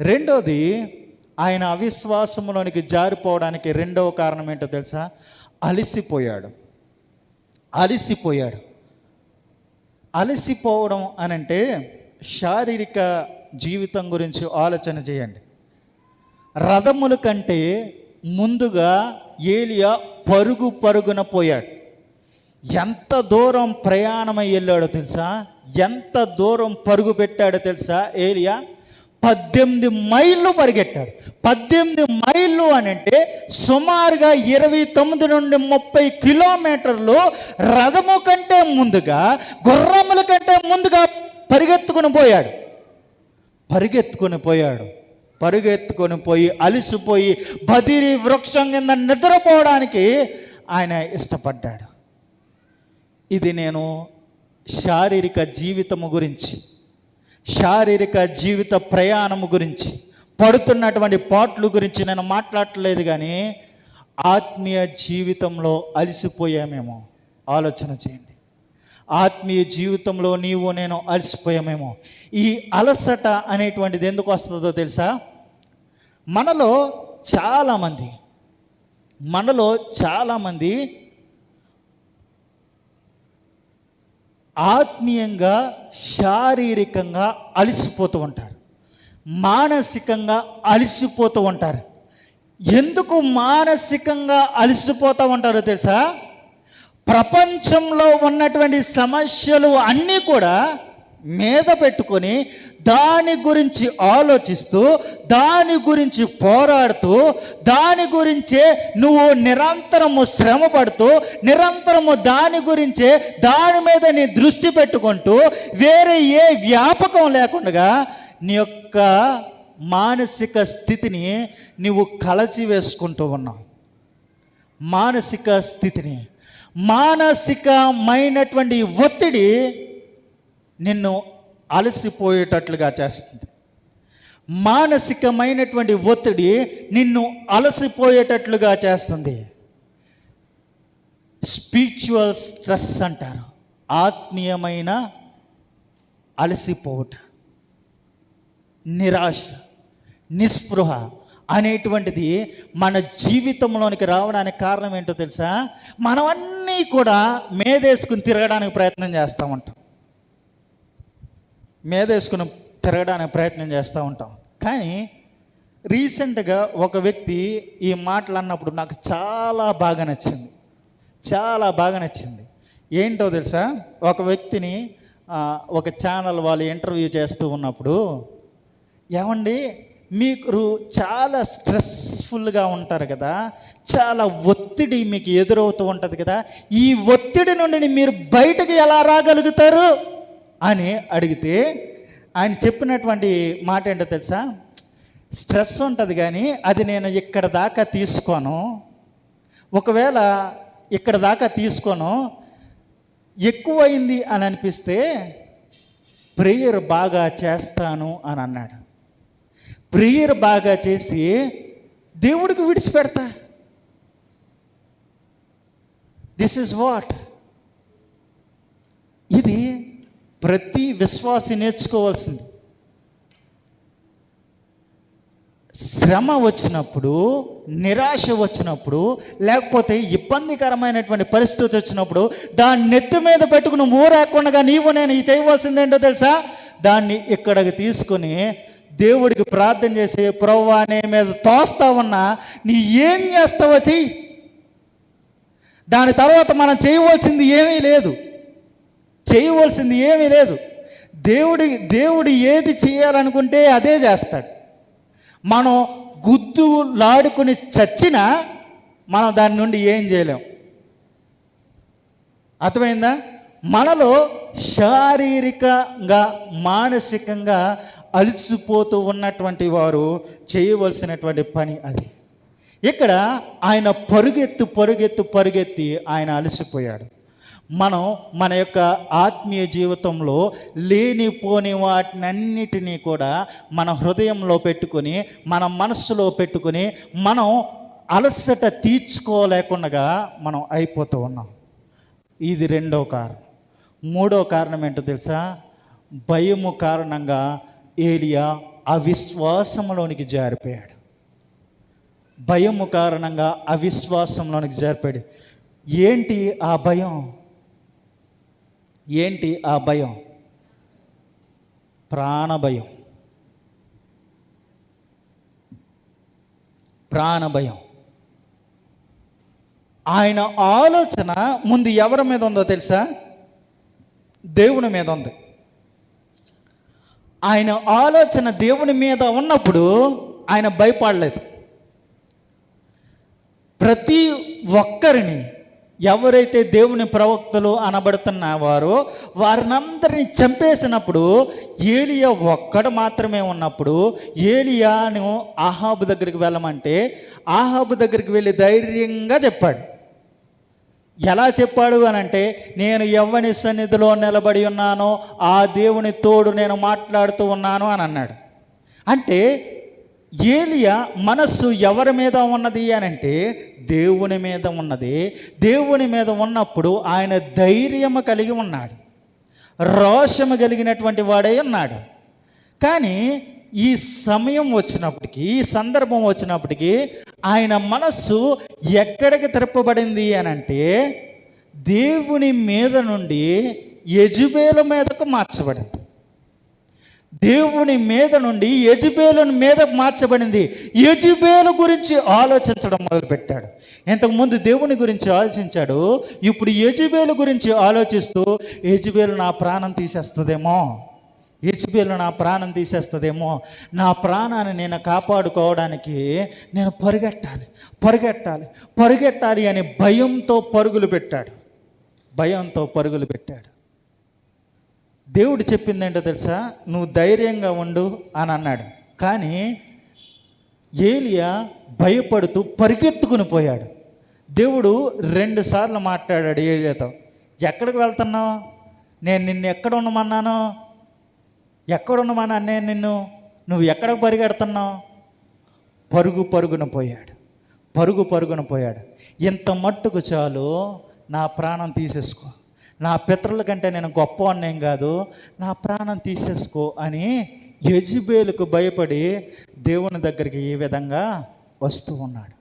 రెండోది ఆయన అవిశ్వాసంలోనికి జారిపోవడానికి రెండవ కారణం ఏంటో తెలుసా? అలసిపోయాడు. అలసిపోయాడు. అలసిపోవడం అనంటే శారీరక జీవితం గురించి ఆలోచన చేయండి. రథముల కంటే ముందుగా ఏలియా పరుగు పరుగున పోయాడు. ఎంత దూరం ప్రయాణమై వెళ్ళాడో తెలుసా? ఎంత దూరం పరుగు పెట్టాడో తెలుసా ఏలియా? పద్దెనిమిది మైళ్ళు పరిగెట్టాడు. పద్దెనిమిది మైళ్ళు అని అంటే సుమారుగా ఇరవై తొమ్మిది నుండి ముప్పై కిలోమీటర్లు రథము కంటే ముందుగా గుర్రముల కంటే ముందుగా పరిగెత్తుకుని పోయాడు. పరిగెత్తుకొని పోయాడు. పరుగెత్తుకొని పోయి అలిసిపోయి బదిరి వృక్షం కింద నిద్రపోవడానికి ఆయన ఇష్టపడ్డాడు. ఇది నేను శారీరక జీవితము గురించి శారీరక జీవిత ప్రయాణము గురించి పడుతున్నటువంటి పాటలు గురించి నేను మాట్లాడలేదు కానీ ఆత్మీయ జీవితంలో అలసిపోయామేమో. ఆలోచన చేయండి. ఆత్మీయ జీవితంలో నీవు నేను అలసిపోయామేమో. ఈ అలసట అనేటువంటిది ఎందుకు వస్తుందో తెలుసా? మనలో చాలామంది మనలో చాలామంది ఆత్మీయంగా శారీరకంగా అలసిపోతూ ఉంటారు. మానసికంగా అలసిపోతూ ఉంటారు. ఎందుకు మానసికంగా అలసిపోతూ ఉంటారో తెలుసా? ప్రపంచంలో ఉన్నటువంటి సమస్యలు అన్నీ కూడా మీద పెట్టుకొని దాని గురించి ఆలోచిస్తూ దాని గురించి పోరాడుతూ దాని గురించే నువ్వు నిరంతరము శ్రమ పడుతూ నిరంతరము దాని గురించే దాని మీద నీ దృష్టి పెట్టుకుంటూ వేరే ఏ వ్యాపకం లేకుండా నీ యొక్క మానసిక స్థితిని నువ్వు కలచి వేసుకుంటూ ఉన్నావు. మానసిక స్థితిని మానసికమైనటువంటి ఒత్తిడి నిన్ను అలసిపోయేటట్లుగా చేస్తుంది. మానసికమైనటువంటి ఒత్తిడి నిన్ను అలసిపోయేటట్లుగా చేస్తుంది. స్పిరిచువల్ స్ట్రెస్ అంటారు. ఆత్మీయమైన అలసిపోవుట. నిరాశ నిస్పృహ అనేటువంటిది మన జీవితంలోనికి రావడానికి కారణం ఏంటో తెలుసా? మనం అన్నీ కూడా మేదేసుకుని తిరగడానికి ప్రయత్నం చేస్తూ ఉంటాం. మేదేసుకుని తిరగడానికి ప్రయత్నం చేస్తూ ఉంటాం. కానీ రీసెంట్గా ఒక వ్యక్తి ఈ మాటలు అన్నప్పుడు నాకు చాలా బాగా నచ్చింది. చాలా బాగా నచ్చింది. ఏంటో తెలుసా? ఒక వ్యక్తిని ఒక ఛానల్ వాళ్ళు ఇంటర్వ్యూ చేస్తూ ఉన్నప్పుడు ఏమండి మీకు చాలా స్ట్రెస్ఫుల్గా ఉంటారు కదా చాలా ఒత్తిడి మీకు ఎదురవుతూ ఉంటుంది కదా ఈ ఒత్తిడి నుండి మీరు బయటకు ఎలా రాగలుగుతారు? అని అడిగితే ఆయన చెప్పినటువంటి మాట ఏంటో తెలుసా? స్ట్రెస్ ఉంటుంది కానీ అది నేను ఇక్కడ దాకా తీసుకోను. ఒకవేళ ఇక్కడ దాకా తీసుకోను ఎక్కువైంది అని అనిపిస్తే ప్రేయర్ బాగా చేస్తాను అని అన్నాడు. ప్రేయర్ బాగా చేసి దేవుడికి విడిచిపెడతా. దిస్ ఇస్ వాట్ ఇది ప్రతి విశ్వాసి నేర్చుకోవాల్సింది. శ్రమ వచ్చినప్పుడు నిరాశ వచ్చినప్పుడు లేకపోతే ఇబ్బందికరమైనటువంటి పరిస్థితి వచ్చినప్పుడు దాన్ని నెత్తి మీద పెట్టుకుని ఊరేకుండా నీవు నేను ఈ చేయవలసిందేంటో తెలుసా? దాన్ని ఇక్కడికి తీసుకుని దేవుడికి ప్రార్థన చేసి ప్రవ్వా నీ మీద తోస్తా ఉన్నా నీ ఏం చేస్తావో చెయ్యి. దాని తర్వాత మనం చేయవలసింది ఏమీ లేదు. చేయవలసింది ఏమీ లేదు. దేవుడి దేవుడు ఏది చేయాలనుకుంటే అదే చేస్తాడు. మనం గుద్దు లాడుకుని చచ్చినా మనం దాని నుండి ఏం చేయలేం. అర్థమైందా? మనలో శారీరకంగా మానసికంగా అలసిపోతూ ఉన్నటువంటి వారు చేయవలసినటువంటి పని అది. ఇక్కడ ఆయన పరుగెత్తు పరుగెత్తు పరుగెత్తి ఆయన అలసిపోయాడు. మనం మన యొక్క ఆత్మీయ జీవితంలో లేనిపోని వాటినన్నిటినీ కూడా మన హృదయంలో పెట్టుకొని మన మనస్సులో పెట్టుకొని మనం అలసట తీర్చుకోలేకుండా మనం అయిపోతూ ఉన్నాం. ఇది రెండో కారణం. మూడో కారణం ఏంటో తెలుసా? భయము కారణంగా ఏలియా అవిశ్వాసంలోనికి జారిపోయాడు. భయము కారణంగా అవిశ్వాసంలోనికి జారిపోయాడు. ఏంటి ఆ భయం? ఏంటి ఆ భయం? ప్రాణభయం. ప్రాణభయం. ఆయన ఆలోచన ముందు ఎవరి మీద ఉందో తెలుసా? దేవుని మీద ఉంది. ఆయన ఆలోచన దేవుని మీద ఉన్నప్పుడు ఆయన భయపడలేదు. ప్రతి ఒక్కరిని ఎవరైతే దేవుని ప్రవక్తలు అనబడుతున్న వారో వారినందరినీ చంపేసినప్పుడు ఏలియా ఒక్కడు మాత్రమే ఉన్నప్పుడు ఏలియాను ఆహాబు దగ్గరికి వెళ్ళమంటే ఆహాబు దగ్గరికి వెళ్ళి ధైర్యంగా చెప్పాడు. ఎలా చెప్పాడు అని అంటే నేను ఎవని సన్నిధిలో నిలబడి ఉన్నానో ఆ దేవుని తోడు నేను మాట్లాడుతూ ఉన్నాను అని అన్నాడు. అంటే ఏలియా మనస్సు ఎవరి మీద ఉన్నది అని అంటే దేవుని మీద ఉన్నది. దేవుని మీద ఉన్నప్పుడు ఆయన ధైర్యము కలిగి ఉన్నాడు. రోషము కలిగినటువంటి వాడై ఉన్నాడు. కానీ ఈ సమయం వచ్చినప్పటికీ ఈ సందర్భం వచ్చినప్పటికీ ఆయన మనస్సు ఎక్కడికి తిరపబడింది అని అంటే దేవుని మీద నుండి యజుబేల మీదకు మార్చబడింది. దేవుని మీద నుండి యజుబేలుని మీద మార్చబడింది. యజుబేలు గురించి ఆలోచించడం మొదలుపెట్టాడు. ఇంతకుముందు దేవుని గురించి ఆలోచించాడు. ఇప్పుడు యజుబేలు గురించి ఆలోచిస్తూ యజుబేలు నా ప్రాణం తీసేస్తుందేమో. యజుబేలు నా ప్రాణం తీసేస్తుందేమో. నా ప్రాణాన్ని నేను కాపాడుకోవడానికి నేను పరిగెట్టాలి పరిగెట్టాలి పరిగెట్టాలి అని భయంతో పరుగులు పెట్టాడు. భయంతో పరుగులు పెట్టాడు. దేవుడు చెప్పిందేంటో తెలుసా? నువ్వు ధైర్యంగా ఉండు అని అన్నాడు. కానీ ఏలియా భయపడుతూ పరిగెత్తుకుని పోయాడు. దేవుడు రెండు సార్లు మాట్లాడాడు ఏలియాతో ఎక్కడికి వెళ్తున్నావు? నేను నిన్ను ఎక్కడ ఉండమన్నాను? ఎక్కడ ఉండమన్నా నేను నిన్ను? నువ్వు ఎక్కడికి పరిగెడుతున్నావు? పరుగు పరుగున పోయాడు. పరుగు పరుగున పోయాడు. ఇంత మట్టుకు చాలు నా ప్రాణం తీసేసుకో. నా పితరుల కంటే నేను గొప్ప అన్నేం కాదు నా ప్రాణం తీసేసుకో అని యజుబేలుకు భయపడి దేవుని దగ్గరికి ఈ విధంగా వస్తూ ఉన్నాడు.